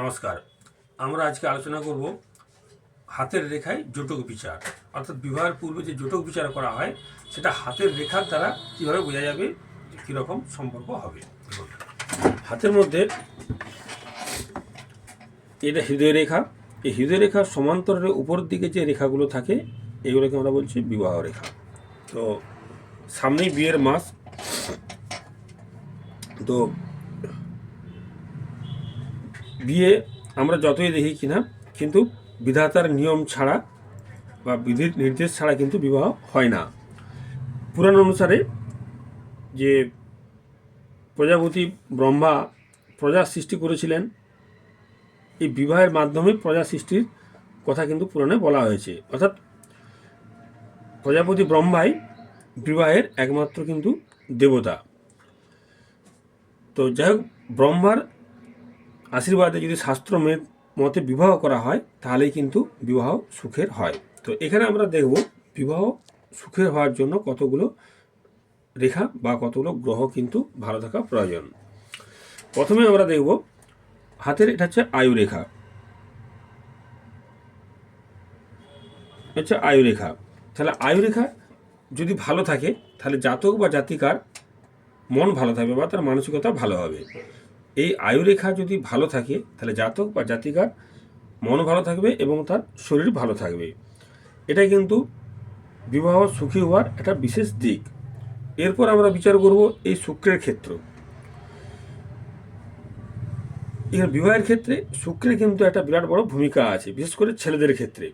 নমস্কার। আমরা আজকে আলোচনা করব হাতের রেখায় জটক বিচার। অর্থাৎ বিবাহের পূর্বে যে জটক বিচার করা হয়, সেটা হাতের রেখার দ্বারা কীভাবে বোঝা যাবে, কীরকম সম্পর্ক হবে? হাতের মধ্যে এটা হৃদয় রেখা। এই হৃদয় রেখার সমান্তরের উপরের দিকে যে রেখাগুলো থাকে, এগুলোকে আমরা বলছি বিবাহ রেখা। তো সামনেই বিয়ের মাস। তো বিয়ে আমরা যতই দেখি কিনা, কিন্তু বিধাতার নিয়ম ছাড়া বা বিধির নির্দেশ ছাড়া কিন্তু বিবাহ হয় না। পুরাণ অনুসারে যে প্রজাপতি ব্রহ্মা প্রজা সৃষ্টি করেছিলেন, এই বিবাহের মাধ্যমে প্রজা সৃষ্টির কথা কিন্তু পুরাণে বলা হয়েছে। অর্থাৎ প্রজাপতি ব্রহ্মাই বিবাহের একমাত্র কিন্তু দেবতা। তো যাই হোক, ব্রহ্মার আশীর্বাদে যদি শাস্ত্র মতে বিবাহ করা হয়, তাহলেই কিন্তু বিবাহ সুখের হয়। তো এখানে আমরা দেখব বিবাহ সুখের হওয়ার জন্য কতগুলো রেখা বা কতগুলো গ্রহ কিন্তু ভালো থাকা প্রয়োজন। প্রথমে আমরা দেখব হাতের এটা হচ্ছে আয়ু রেখা। হচ্ছে আয়ু রেখা। তাহলে আয়ু রেখা যদি ভালো থাকে, তাহলে জাতক বা জাতিকার মন ভালো থাকবে বা তার মানসিকতা ভালো হবে। এই আয়ুরেখা যদি ভালো থাকে, তাহলে জাতক বা জাতিকার মন ভালো থাকবে এবং তার শরীর ভালো থাকবে। এটাই কিন্তু বিবাহ সুখী হওয়ার একটা বিশেষ দিক। এরপর আমরা বিচার করব এই শুক্রের ক্ষেত্র। এখানে বিবাহের ক্ষেত্রে শুক্রের কিন্তু একটা বিরাট বড় ভূমিকা আছে, বিশেষ করে ছেলেদের ক্ষেত্রে।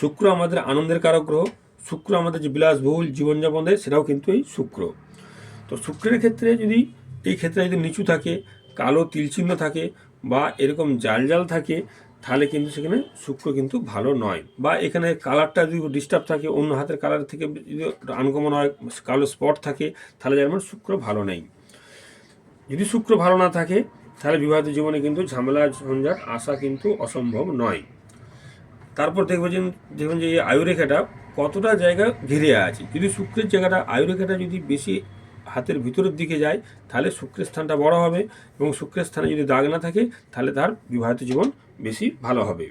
শুক্র আমাদের আনন্দের কারক গ্রহ, শুক্র আমাদের যে বিলাসবহুল জীবনযাপন দেয়, সেটাও কিন্তু এই শুক্র। তো শুক্রের ক্ষেত্রে যদি এই ক্ষেত্রে যদি নিচু থাকে, কালো তিলচিহ্ন থাকে বা এরকম জাল জাল থাকে, তাহলে কিন্তু সেখানে শুক্র কিন্তু ভালো নয়। বা এখানে কালারটা যদি ডিস্টার্ব থাকে, অন্য হাতের কালার থেকে যদি আনকমন হয়, কালো স্পট থাকে, তাহলে যেমন শুক্র ভালো নেই। যদি শুক্র ভালো না থাকে, তাহলে বিবাহিত জীবনে কিন্তু ঝামেলা, ঝঞ্ঝাট আসা কিন্তু অসম্ভব নয়। তারপর দেখব যে, দেখবেন যে এই আয়ুরেখাটা কতটা জায়গা ঘিরে আছে। যদি শুক্রের জায়গাটা, আয়ুরেখাটা যদি বেশি হাতের ভিতরের দিকে যায়, তাহলে শুক্রের স্থানটা বড় হবে এবং শুক্রের স্থানে যদি দাগ না থাকে, তাহলে তার বিবাহিত জীবন বেশি ভালো হবে।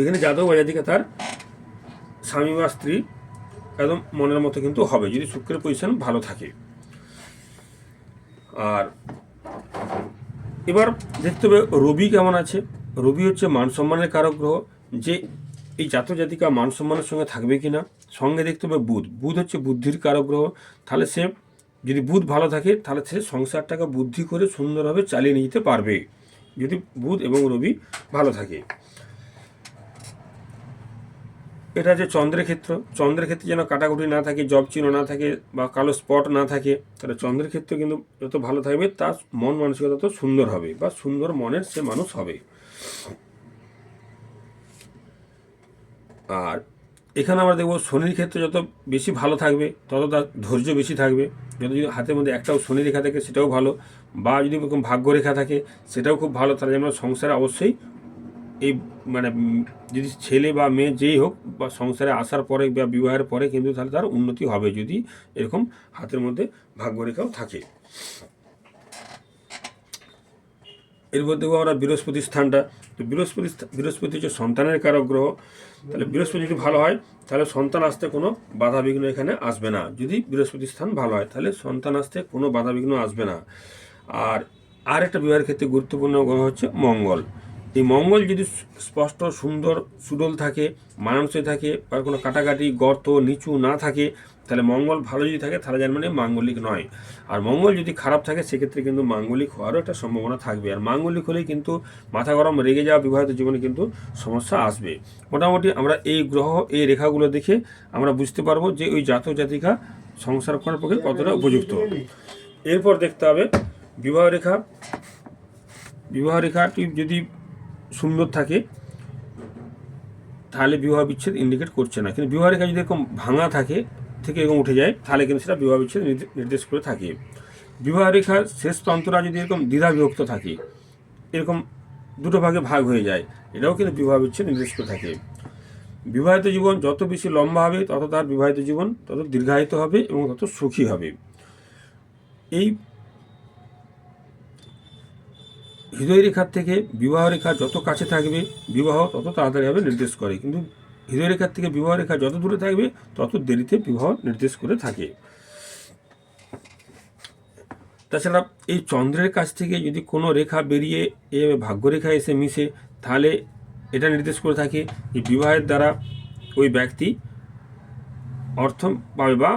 এখানে যাদব অজাদিকে তার স্বামী বা স্ত্রী একদম মনের মতো কিন্তু হবে, যদি শুক্রের পজিশন ভালো থাকে। আর এবার দেখতে হবে রবি কেমন আছে। রবি হচ্ছে মান সম্মানের কারক গ্রহ, যে এই জাতক জাতিকা মান সম্মানের সঙ্গে থাকবে কি না সঙ্গে দেখতে হবে বুধ। বুধ হচ্ছে বুদ্ধির কারক গ্রহ। তাহলে সে যদি বুধ ভালো থাকে, তাহলে সে সংসারটাকে বুদ্ধি করে সুন্দরভাবে চালিয়ে নিতে পারবে। যদি বুধ এবং রবি ভালো থাকে। এটা যে চন্দ্রের ক্ষেত্র। চন্দ্রের ক্ষেত্রে যেন কাটাকুটি না থাকে, জব চিহ্ন না থাকে বা কালো স্পট না থাকে, তাহলে চন্দ্রের ক্ষেত্রে কিন্তু যত ভালো থাকবে, তার মন মানসিকতা তত সুন্দর হবে বা সুন্দর মনের সে মানুষ হবে। আর এখানে আমরা দেখব শনির ক্ষেত্রে যত বেশি ভালো থাকবে, তত তার ধৈর্য বেশি থাকবে। যদি যদি হাতের মধ্যে একটাও শনি রেখা থাকে, সেটাও ভালো। বা যদি এরকম ভাগ্য রেখা থাকে, সেটাও খুব ভালো। তাহলে যেন সংসারে অবশ্যই এই মানে যদি ছেলে বা মেয়ে যেই হোক, বা সংসারে আসার পরে বা বিবাহের পরে কিন্তু তাহলে তার উন্নতি হবে যদি এরকম হাতের মধ্যে ভাগ্যরেখাও থাকে। এরপর দেখব আমরা বৃহস্পতি স্থানটা, তো বৃহস্পতি বৃহস্পতি হচ্ছে সন্তানের কারক গ্রহ। তাহলে বৃহস্পতি যদি ভালো হয়, তাহলে সন্তান আসতে কোনো বাধা বিঘ্ন এখানে আসবে না। যদি বৃহস্পতি স্থান ভালো হয়, তাহলে সন্তান আসতে কোনো বাধা বিঘ্ন আসবে না। আর আর একটা বিবাহের ক্ষেত্রে গুরুত্বপূর্ণ গ্রহ হচ্ছে মঙ্গল। এই মঙ্গল যদি স্পষ্ট, সুন্দর, সুডল থাকে, মানানসই থাকে আর কোনো কাটাকাটি, গর্ত নিচু না থাকে তাহলে মঙ্গল ভালো যদি থাকে, তাহলে যার মানে মাঙ্গলিক নয়। আর মঙ্গল যদি খারাপ থাকে, সেক্ষেত্রে কিন্তু মাঙ্গলিক হওয়ারও একটা সম্ভাবনা থাকবে। আর মাঙ্গলিক হলেই কিন্তু মাথা গরম, রেগে যাওয়া, বিবাহিত জীবনে কিন্তু সমস্যা আসবে। মোটামুটি আমরা এই গ্রহ, এই রেখাগুলো দেখে আমরা বুঝতে পারব যে ওই জাতক জাতিকা সংসার করার পক্ষে কতটা উপযুক্ত। এরপর দেখতে হবে বিবাহ রেখা। বিবাহ রেখাটি যদি সুন্দর থাকে, তাহলে বিবাহ বিচ্ছেদ ইন্ডিকেট করছে না। কিন্তু বিবাহ রেখা যদি এরকম ভাঙা থাকে থেকে এরকম উঠে যায়, তাহলে কিন্তু সেটা বিবাহ বিচ্ছেদ নির্দেশ করে থাকে। বিবাহ রেখার শেষ তন্ত্রটা যদি এরকম দ্বিধা বিভক্ত থাকে, এরকম দুটো ভাগে ভাগ হয়ে যায়, এটাও কিন্তু বিবাহ বিচ্ছেদ নির্দেশ করে থাকে। বিবাহিত জীবন যত বেশি লম্বা হবে, তত তার বিবাহিত জীবন তত দীর্ঘায়িত হবে এবং তত সুখী হবে। এই হৃদয় রেখার থেকে বিবাহ রেখা যত কাছে থাকবে, বিবাহ তত তাড়াতাড়ি হবে নির্দেশ করে। কিন্তু হৃদয় রেখার থেকে বিবাহ রেখা যত দূরে থাকবে, তত দেরিতে বিবাহ নির্দেশ করে থাকে। তাছাড়া এই চন্দ্রের কাছ থেকে যদি কোনো রেখা বেরিয়ে এভাবে ভাগ্যরেখা এসে মিশে, তাহলে এটা নির্দেশ করে থাকে যে বিবাহের দ্বারা ওই ব্যক্তি অর্থ পাবে বা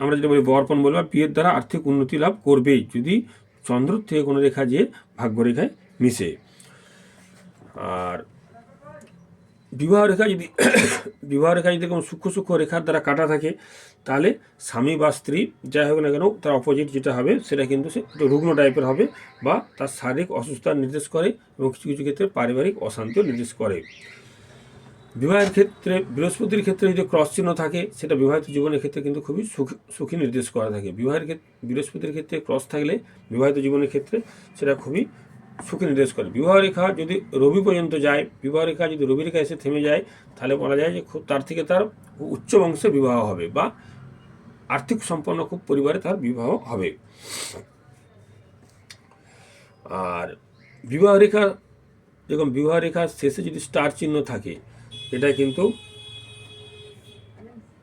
আমরা যেটা বলি বর্পণ বলি বা বিয়ের দ্বারা আর্থিক উন্নতি লাভ করবেই, যদি চন্দ্র থেকে কোনো রেখা যে ভাগ্যরেখায় মিশে। আর বিবাহ রেখা যদি বিবাহ রেখা যদি কোনো সূক্ষ্ম সূক্ষ্ম রেখার দ্বারা কাটা থাকে, তাহলে স্বামী বা স্ত্রী যাই হোক না কেন তার অপোজিট যেটা হবে, সেটা কিন্তু সে রুগ্ন টাইপের হবে বা তার শারীরিক অসুস্থতা নির্দেশ করে এবং কিছু কিছু ক্ষেত্রে পারিবারিক অশান্তিও নির্দেশ করে। বিবাহের ক্ষেত্রে, বৃহস্পতির ক্ষেত্রে যদি ক্রস চিহ্ন থাকে, সেটা বিবাহিত জীবনের ক্ষেত্রে কিন্তু খুবই সুখী সুখী নির্দেশ করা থাকে। বিবাহের ক্ষেত্রে বৃহস্পতির ক্ষেত্রে ক্রস থাকলে বিবাহিত জীবনের ক্ষেত্রে সেটা খুবই সুখী নির্দেশ করে। বিবাহ রেখা যদি রবি পর্যন্ত যায়, বিবাহ রেখা যদি রবি রেখা এসে থেমে যায়, তাহলে বলা যায় যে খুব তার থেকে তার উচ্চ বংশে বিবাহ হবে বা আর্থিক সম্পন্ন খুব পরিবারে তার বিবাহ হবে। আর বিবাহ রেখা এরকম বিবাহ রেখার শেষে যদি স্টার চিহ্ন থাকে, এটা কিন্তু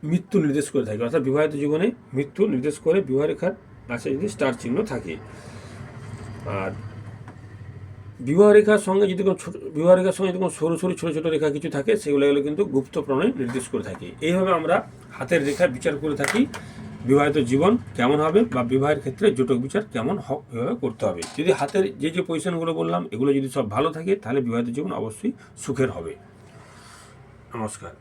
মৃত্যু নির্দেশ করে থাকে। অর্থাৎ বিবাহিত জীবনে মৃত্যু নির্দেশ করে বিবাহ রেখার কাছে যদি স্টার চিহ্ন থাকে। আর বিবাহ রেখার সঙ্গে যদি কোনো ছোটো বিবাহ রেখার সঙ্গে যদি কোনো সরু সরু ছোটো ছোটো রেখা কিছু থাকে সেগুলো কিন্তু গুপ্ত প্রণয় নির্দেশ করে থাকে। এইভাবে আমরা হাতের রেখা বিচার করে থাকি, বিবাহিত জীবন কেমন হবে বা বিবাহের ক্ষেত্রে জোটক বিচার কেমন এভাবে করতে হবে। যদি হাতের যে যে পজিশনগুলো বললাম, এগুলো যদি সব ভালো থাকে, তাহলে বিবাহিত জীবন অবশ্যই সুখের হবে। নমস্কার।